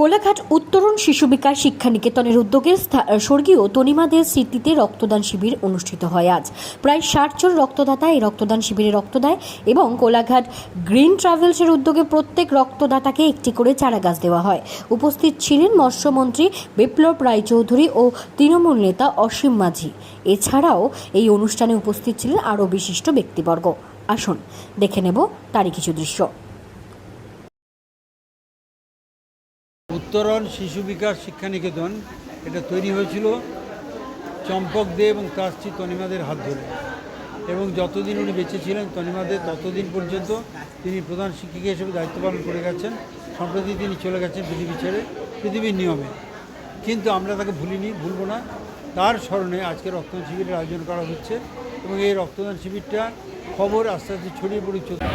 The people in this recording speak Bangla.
কোলাঘাট উত্তরণ শিশু বিকাশ শিক্ষা নিকেতনের উদ্যোগে স্বর্গীয় তনিমাদের স্মৃতিতে রক্তদান শিবির অনুষ্ঠিত হয় আজ। প্রায় ষাট জন রক্তদাতা এই রক্তদান শিবিরে রক্ত দেয় এবং কোলাঘাট গ্রিন ট্রাভেলসের উদ্যোগে প্রত্যেক রক্তদাতাকে একটি করে চারা গাছ দেওয়া হয়। উপস্থিত ছিলেন মৎস্যমন্ত্রী বিপ্লব রায়চৌধুরী ও তৃণমূল নেতা অসীম মাঝি। এছাড়াও এই অনুষ্ঠানে উপস্থিত ছিলেন আরও বিশিষ্ট ব্যক্তিবর্গ। আসুন, দেখে নেব তারই কিছু দৃশ্য। উত্তরণ শিশু বিকাশ শিক্ষা নিকেতন এটা তৈরি হয়েছিল চম্পক দে এবং তার স্ত্রী তনিমাদের হাত ধরে। এবং যতদিন উনি বেঁচে ছিলেন তনিমাদের ততদিন পর্যন্ত তিনি প্রধান শিক্ষিকা হিসেবে দায়িত্ব পালন করে গেছেন। সম্প্রতি তিনি চলে গেছেন পৃথিবী ছেড়ে, পৃথিবীর নিয়মে। কিন্তু আমরা তাকে ভুলিনি, ভুলব না। তার স্মরণে আজকে রক্তদান শিবিরের আয়োজন করা হচ্ছে এবং এই রক্তদান শিবিরটা খবর আস্তে আস্তে ছড়িয়ে পড়ে চলছে।